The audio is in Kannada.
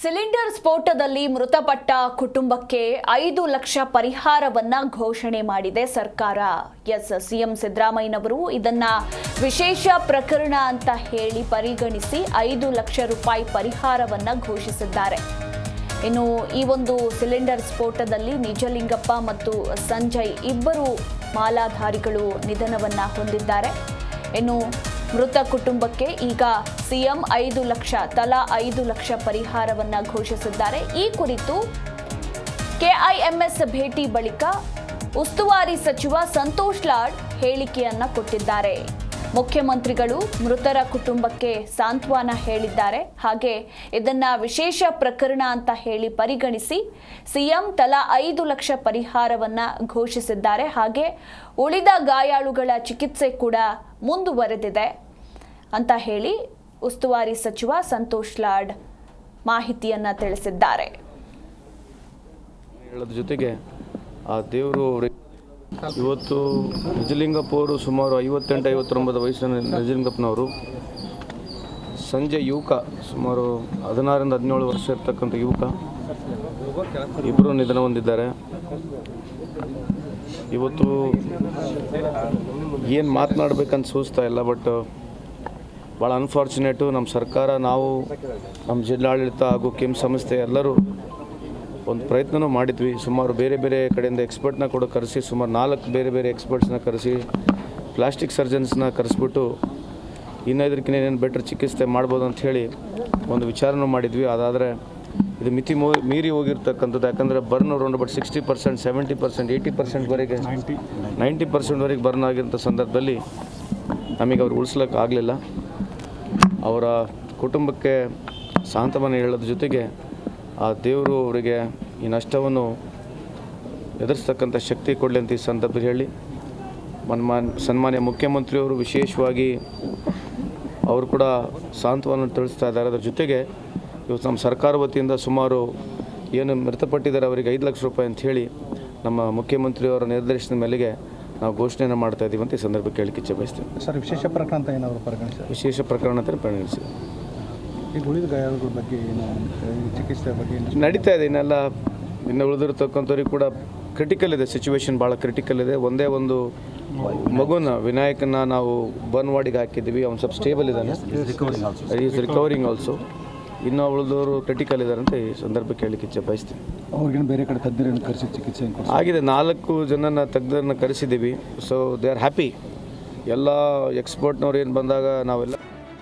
ಸಿಲಿಂಡರ್ ಸ್ಫೋಟದಲ್ಲಿ ಮೃತಪಟ್ಟ ಕುಟುಂಬಕ್ಕೆ ಐದು ಲಕ್ಷ ಪರಿಹಾರವನ್ನ ಘೋಷಣೆ ಮಾಡಿದೆ ಸರ್ಕಾರ. ಎಸ್, ಸಿಎಂ ಸಿದ್ದರಾಮಯ್ಯನವರು ಇದನ್ನ ವಿಶೇಷ ಪ್ರಕರಣ ಅಂತ ಹೇಳಿ ಪರಿಗಣಿಸಿ ಐದು ಲಕ್ಷ ರೂಪಾಯಿ ಪರಿಹಾರವನ್ನ ಘೋಷಿಸಿದ್ದಾರೆ. ಇನ್ನು ಈ ಒಂದು ಸಿಲಿಂಡರ್ ಸ್ಫೋಟದಲ್ಲಿ ನಿಜಲಿಂಗಪ್ಪ ಮತ್ತು ಸಂಜಯ್ ಇಬ್ಬರು ಮಾಲಾಧಾರಿಗಳು ನಿಧನವನ್ನ ಹೊಂದಿದ್ದಾರೆ. ಇನ್ನು ಮೃತ ಕುಟುಂಬಕ್ಕೆ ಈಗ ಸಿಎಂ ಐದು ಲಕ್ಷ, ತಲಾ ಐದು ಲಕ್ಷ ಪರಿಹಾರವನ್ನ ಘೋಷಿಸಿದ್ದಾರೆ. ಈ ಕುರಿತು ಕೆಐಎಂಎಸ್ ಭೇಟಿ ಬಳಿಕ ಉಸ್ತುವಾರಿ ಸಚಿವ ಸಂತೋಷ್ ಲಾಡ್ ಹೇಳಿಕೆಯನ್ನ ಕೊಟ್ಟಿದ್ದಾರೆ. ಮುಖ್ಯಮಂತ್ರಿಗಳು ಮೃತರ ಕುಟುಂಬಕ್ಕೆ ಸಾಂತ್ವನ ಹೇಳಿದ್ದಾರೆ. ಹಾಗೆ ಇದನ್ನ ವಿಶೇಷ ಪ್ರಕರಣ ಅಂತ ಹೇಳಿ ಪರಿಗಣಿಸಿ ಸಿಎಂ ತಲಾ ಐದು ಲಕ್ಷ ಪರಿಹಾರವನ್ನ ಘೋಷಿಸಿದ್ದಾರೆ. ಹಾಗೆ ಉಳಿದ ಗಾಯಾಳುಗಳ ಚಿಕಿತ್ಸೆ ಕೂಡ ಮುಂದುವರೆದಿದೆ ಅಂತ ಹೇಳಿ ಉಸ್ತುವಾರಿ ಸಚಿವ ಸಂತೋಷ್ ಲಾಡ್ ಮಾಹಿತಿಯನ್ನ ತಿಳಿಸಿದ್ದಾರೆ. ಜೊತೆಗೆ ಆ ದೇವರು ಇವತ್ತು ನಿಜಲಿಂಗಪ್ಪ ಅವರು ಸುಮಾರು ಐವತ್ತೆಂಟು, ಐವತ್ತೊಂಬತ್ತು ವಯಸ್ಸಿನ ನಿಜಲಿಂಗಪ್ಪನವರು. ಸಂಜೆ ಯುವಕ, ಸುಮಾರು ಹದಿನಾರರಿಂದ ಹದಿನೇಳು ವರ್ಷ ಇರ್ತಕ್ಕಂಥ ಯುವಕ. ಇಬ್ಬರು ನಿಧನ ಹೊಂದಿದ್ದಾರೆ. ಇವತ್ತು ಏನು ಮಾತನಾಡಬೇಕಂತ ಸೂಚ್ತಾ ಇಲ್ಲ, ಬಟ್ ಭಾಳ ಅನ್ಫಾರ್ಚುನೇಟು ನಮ್ಮ ಸರ್ಕಾರ, ನಾವು ನಮ್ಮ ಜಿಲ್ಲಾಡಳಿತ ಹಾಗೂ ಕೆಮ್ ಸಂಸ್ಥೆ ಎಲ್ಲರೂ ಒಂದು ಪ್ರಯತ್ನನೂ ಮಾಡಿದ್ವಿ. ಸುಮಾರು ಬೇರೆ ಬೇರೆ ಕಡೆಯಿಂದ ಎಕ್ಸ್ಪರ್ಟ್ನ ಕೂಡ ಕರೆಸಿ ಸುಮಾರು ನಾಲ್ಕು ಬೇರೆ ಬೇರೆ ಎಕ್ಸ್ಪರ್ಟ್ಸ್ನ ಕರೆಸಿ ಪ್ಲಾಸ್ಟಿಕ್ ಸರ್ಜನ್ಸ್ನ ಕರೆಸ್ಬಿಟ್ಟು ಇನ್ನೈದಕ್ಕಿಂತ ಏನೇನು ಬೆಟ್ರ್ ಚಿಕಿತ್ಸೆ ಮಾಡ್ಬೋದು ಅಂತ ಹೇಳಿ ಒಂದು ವಿಚಾರನೂ ಮಾಡಿದ್ವಿ. ಅದಾದರೆ ಇದು ಮಿತಿ ಮೋ ಮೀರಿ ಹೋಗಿರ್ತಕ್ಕಂಥದ್ದು. ಯಾಕಂದರೆ burn around but sixty percent seventy percent eighty ಪರ್ಸೆಂಟ್ವರೆಗೆ ninety ಪರ್ಸೆಂಟ್ವರೆಗೆ ಬರ್ನ್ ಆಗಿರೋಂಥ ಸಂದರ್ಭದಲ್ಲಿ ನಮಗೆ ಅವ್ರು ಉಳಿಸ್ಲಿಕ್ಕೆ ಆಗಲಿಲ್ಲ. ಅವರ ಕುಟುಂಬಕ್ಕೆ ಸಾಂತ್ವನ ಹೇಳೋದ್ರ ಜೊತೆಗೆ ಆ ದೇವರು ಅವರಿಗೆ ಈ ನಷ್ಟವನ್ನು ಎದುರಿಸ್ತಕ್ಕಂಥ ಶಕ್ತಿ ಕೊಡಲಿ ಅಂತ ಈ ಸಂದರ್ಭದಲ್ಲಿ ಹೇಳಿ ಮನ್ಮಾನ್ ಸನ್ಮಾನ್ಯ ಮುಖ್ಯಮಂತ್ರಿಯವರು ವಿಶೇಷವಾಗಿ ಅವರು ಕೂಡ ಸಾಂತ್ವನ ತಿಳಿಸ್ತಾ ಇದ್ದಾರೆ. ಅದರ ಜೊತೆಗೆ ಇವತ್ತು ನಮ್ಮ ಸರ್ಕಾರ ವತಿಯಿಂದ ಸುಮಾರು ಏನು ಮೃತಪಟ್ಟಿದ್ದಾರೆ ಅವರಿಗೆ ಐದು ಲಕ್ಷ ರೂಪಾಯಿ ಅಂತ ಹೇಳಿ ನಮ್ಮ ಮುಖ್ಯಮಂತ್ರಿಯವರ ನಿರ್ದೇಶನದ ಮೇಲೆಗೆ ನಾವು ಘೋಷಣೆಯನ್ನು ಮಾಡ್ತಾ ಇದ್ದೀವಿ ಅಂತ ಈ ಸಂದರ್ಭಕ್ಕೆ ಹೇಳಿಕೆ ಇಚ್ಛೆ ಬಯಸ್ತೀವಿ ಸರ್ ವಿಶೇಷ ಪ್ರಕರಣ ಅಂತ ಏನಾದರೂ ಪರಿಗಣಿಸಿ ವಿಶೇಷ ಪ್ರಕರಣ ಅಂತ ಪರಿಗಣಿಸಿದೆ ಈಗ ಉಳಿದ ಬಗ್ಗೆ ಏನು ಚಿಕಿತ್ಸೆ ಬಗ್ಗೆ ನಡೀತಾ ಇದೆ ಇನ್ನೆಲ್ಲ ಇನ್ನು ಉಳಿದಿರ್ತಕ್ಕಂಥವ್ರಿಗೆ ಕೂಡ ಕ್ರಿಟಿಕಲ್ ಇದೆ ಸಿಚುವೇಶನ್ ಭಾಳ ಕ್ರಿಟಿಕಲ್ ಇದೆ. ಒಂದೇ ಒಂದು ಮಗುನ ವಿನಾಯಕನ ನಾವು ಬರ್ನ್ ವಾರ್ಡಿಗೆ ಹಾಕಿದ್ದೀವಿ ಅವ್ನು ಸ್ವಲ್ಪ ಸ್ಟೇಬಲ್ ಇದ್ದಾನೆ. ಈಸ್ ರಿಕವರಿಂಗ್ ಆಲ್ಸೋ ಇನ್ನು ಉಳಿದವರು ಕ್ರಿಟಿಕಲ್ ಇದ್ದಾರೆ ಅಂತ ಈ ಸಂದರ್ಭಕ್ಕೆ ಹೇಳಲಿಕ್ಕೆ ಇಚ್ಛೆ ಬಯಸ್ತೀನಿ. ಅವ್ರಿಗೇನು ಬೇರೆ ಕಡೆ ತಜ್ಞರನ್ನು ಕರೆಸಿ ಚಿಕಿತ್ಸೆ ಆಗಿದೆ ನಾಲ್ಕು ಜನನ ತಜ್ಞರನ್ನ ಕರೆಸಿದ್ದೀವಿ. ಸೊ ದೇ ಆರ್ ಹ್ಯಾಪಿ ಎಲ್ಲ ಎಕ್ಸ್ಪರ್ಟ್ನವ್ರು ಏನು ಬಂದಾಗ ನಾವೆಲ್ಲ